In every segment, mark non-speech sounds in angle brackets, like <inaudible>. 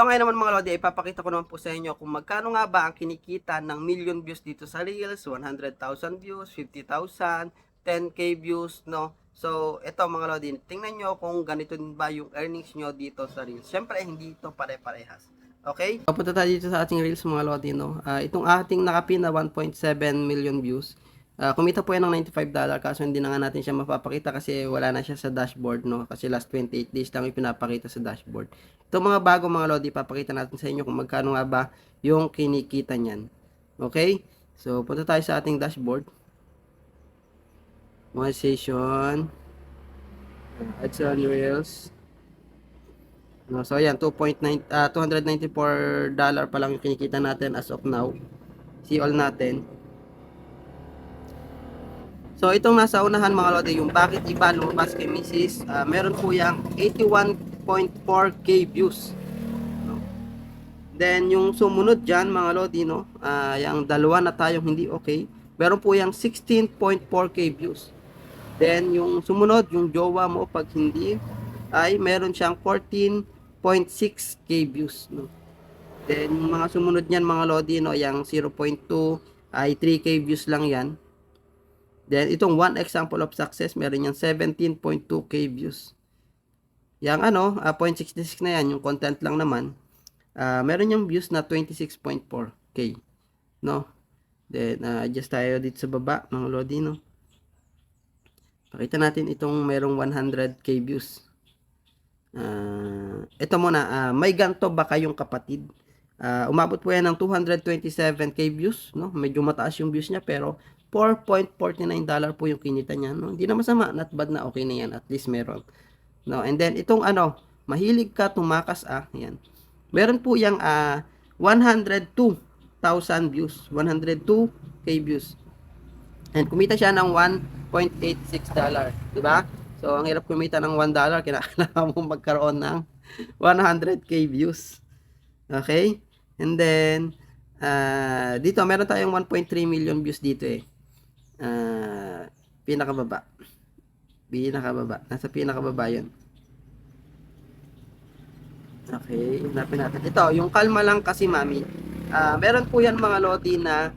So ngayon naman mga Lodi, ipapakita ko naman po sa inyo kung magkano nga ba ang kinikita ng million views dito sa Reels, 100,000 views, 50,000, 10k views, no? So, ito mga Lodi, tingnan nyo kung ganito din ba yung earnings nyo dito sa Reels. Siyempre, hindi ito pare-parehas. Okay? Papunta tayo dito sa ating Reels mga Lodi, no? Ah, itong ating nakapin na 1.7 million views, Ah, kumita po yan ng $95 kaso hindi na nga natin siya mapapakita kasi wala na siya sa dashboard no kasi last 28 days lang yung pinapakita sa dashboard. Ito mga bago mga lodi papakita natin sa inyo kung magkano nga ba yung kinikita niyan. Okay? So punta tayo sa ating dashboard. Monetization. Ads on Reels. No, so ayan 2.9 ah, 294 dollar pa lang yung kinikita natin as of now. See all natin. So, itong nasa unahan mga lodi, yung bakit iba lumabas kay Mrs. ah, meron po yung 81.4k views. No? Then, yung sumunod dyan mga lodi, no, ah, yung dalawa na tayong hindi okay, meron po yung 16.4k views. Then, yung sumunod, yung jowa mo pag hindi, ay meron siyang 14.6k views. No? Then, yung mga sumunod niyan mga lodi, no, yung 0.2 ay 3k views lang yan. Then, itong one example of success, meron yung 17.2k views. Yang ano, ah, 0.66 na yan, yung content lang naman. ah meron yung views na 26.4k. No? Then, ah, adjust tayo dito sa baba, mga lodi, no? Pakita natin itong merong 100k views. Ah, ito muna, ah, may ganto ba kayong kapatid? Ah, umabot po yan ng 227k views, no? Medyo mataas yung views niya pero 4.49 dollar po yung kinita niya, no? Hindi na masama, not bad na okay na yan, at least meron. No, and then itong ano, mahilig ka tumakas ah, yan. Meron po yang ah 102,000 views, 102k views. And kumita siya ng 1.86 dollar, di ba? So, ang hirap kumita ng 1 dollar, kinakailangan <laughs> mo magkaroon ng 100k views. Okay? And then, ah dito, meron tayong 1.3 million views dito eh. Ah, pinakababa. Pinakababa. Nasa pinakababa yun. Okay, hanapin natin. Ito, yung kalma lang kasi mami. Ah, meron po yan mga lodi na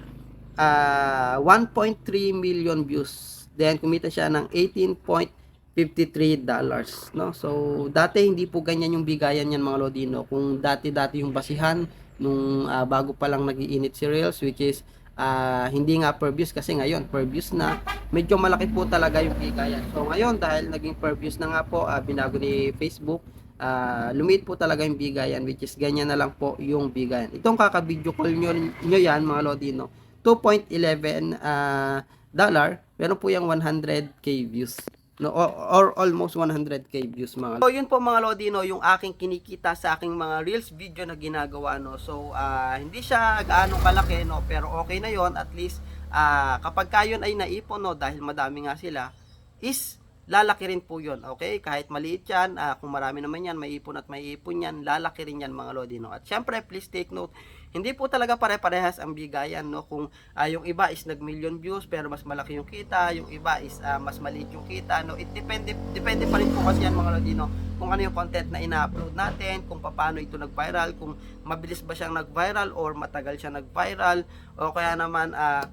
ah 1.3 million views. Then kumita siya ng 18.53 dollars, no? So, dati hindi po ganyan yung bigayan yan mga lodi, no? Kung dati-dati yung basihan nung ah, bago pa lang nagiinit si Reels which is ah, hindi nga per views kasi ngayon per views na medyo malaki po talaga yung bigayan. So ngayon dahil naging per views na nga po ah, binago ni Facebook ah lumit po talaga yung bigayan which is ganyan na lang po yung bigayan. Itong kaka-video call nyo, nyo yan mga Lodino 2.11 ah, dollar meron po yung 100k views. No, or, or almost 100k views mga So yun po mga Lodino yung aking kinikita sa aking mga reels video na ginagawa no. So ah, hindi siya gaano kalaki no pero okay na yon at least ah, kapag kayon ay naipon no dahil madami nga sila is lalaki rin po yun, okay? Kahit maliit yan, ah, kung marami naman yan, may ipon at may ipon yan, lalaki rin yan mga lodi, no? At syempre, please take note, hindi po talaga pare-parehas ang bigayan, no? Kung ah, yung iba is nag-million views, pero mas malaki yung kita, yung iba is ah, mas maliit yung kita, no? It depende, depende pa rin po kasi yan mga lodi, no? Kung ano yung content na ina-upload natin, kung paano ito nag-viral, kung mabilis ba siyang nag-viral or matagal siya nag-viral, o kaya naman, ah,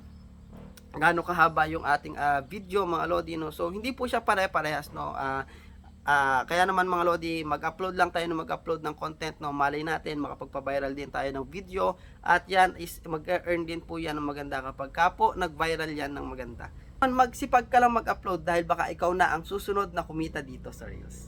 gaano kahaba yung ating ah, video mga lodi no so hindi po siya pare-parehas no Ah, ah, kaya naman mga lodi mag-upload lang tayo ng mag-upload ng content no? Malay natin makapagpa-viral din tayo ng video. At yan is mag-earn din po yan ng maganda kapag kapo nag-viral yan ng maganda. Magsipag ka lang mag-upload dahil baka ikaw na ang susunod na kumita dito sa Reels